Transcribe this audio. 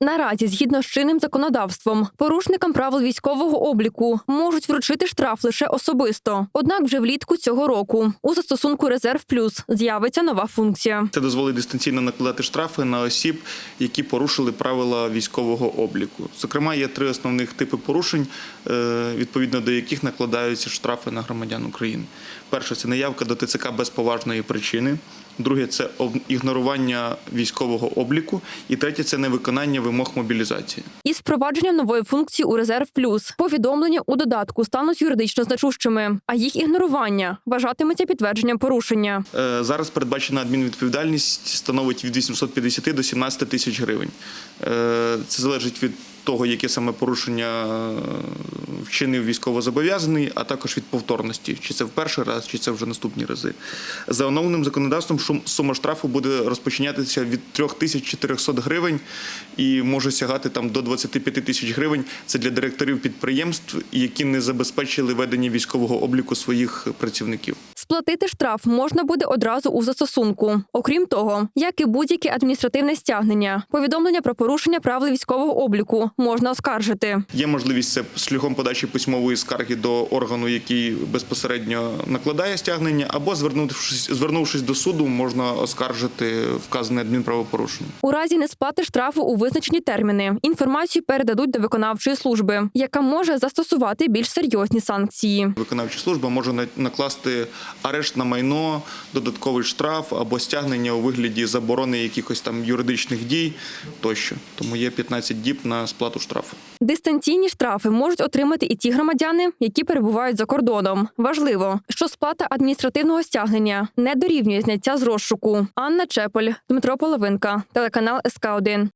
Наразі, згідно з чинним законодавством, порушникам правил військового обліку можуть вручити штраф лише особисто. Однак вже влітку цього року у застосунку Резерв Плюс з'явиться нова функція. Це дозволить дистанційно накладати штрафи на осіб, які порушили правила військового обліку. Зокрема, є три основних типи порушень, е, відповідно до яких накладаються штрафи на громадян України. Перше це неявка до ТЦК без поважної причини. Друге це ігнорування військового обліку. І третє це невиконання вимог мобілізації. Із впровадженням нової функції у Резерв Плюс повідомлення у додатку стануть юридично значущими, а їх ігнорування вважатиметься підтвердженням порушення. Е, Зараз передбачена адмінвідповідальність становить від 850 до 17 тисяч гривень. Е, Це залежить від того, яке саме порушення вчинив військовозобов'язаний, а також від повторності, чи це в перший раз, чи це вже наступні рази. За оновленим законодавством сума штрафу буде розпочинатися від 3400 гривень і може сягати там до 25 тисяч гривень. Це для директорів підприємств, які не забезпечили ведення військового обліку своїх працівників. Сплатити штраф можна буде одразу у застосунку. Окрім того, як і будь-яке адміністративне стягнення, повідомлення про порушення правил військового обліку можна оскаржити. Є можливість це шляхом подачі письмової скарги до органу, який безпосередньо накладає стягнення, або звернувшись, звернувшись до суду, можна оскаржити вказане адмінправопорушення. У разі несплати штрафу у визначені терміни інформацію передадуть до виконавчої служби, яка може застосувати більш серйозні санкції. Виконавча служба може на- накласти арешт на майно, додатковий штраф або стягнення у вигляді заборони якихось там юридичних дій тощо. Тому є 15 діб на сплату штрафу. Дистанційні штрафи можуть отримати і ті громадяни, які перебувають за кордоном. Важливо, що сплата адміністративного стягнення не дорівнює зняття з розшуку. Анна Чеполь, Дмитро Половинка, телеканал СК 1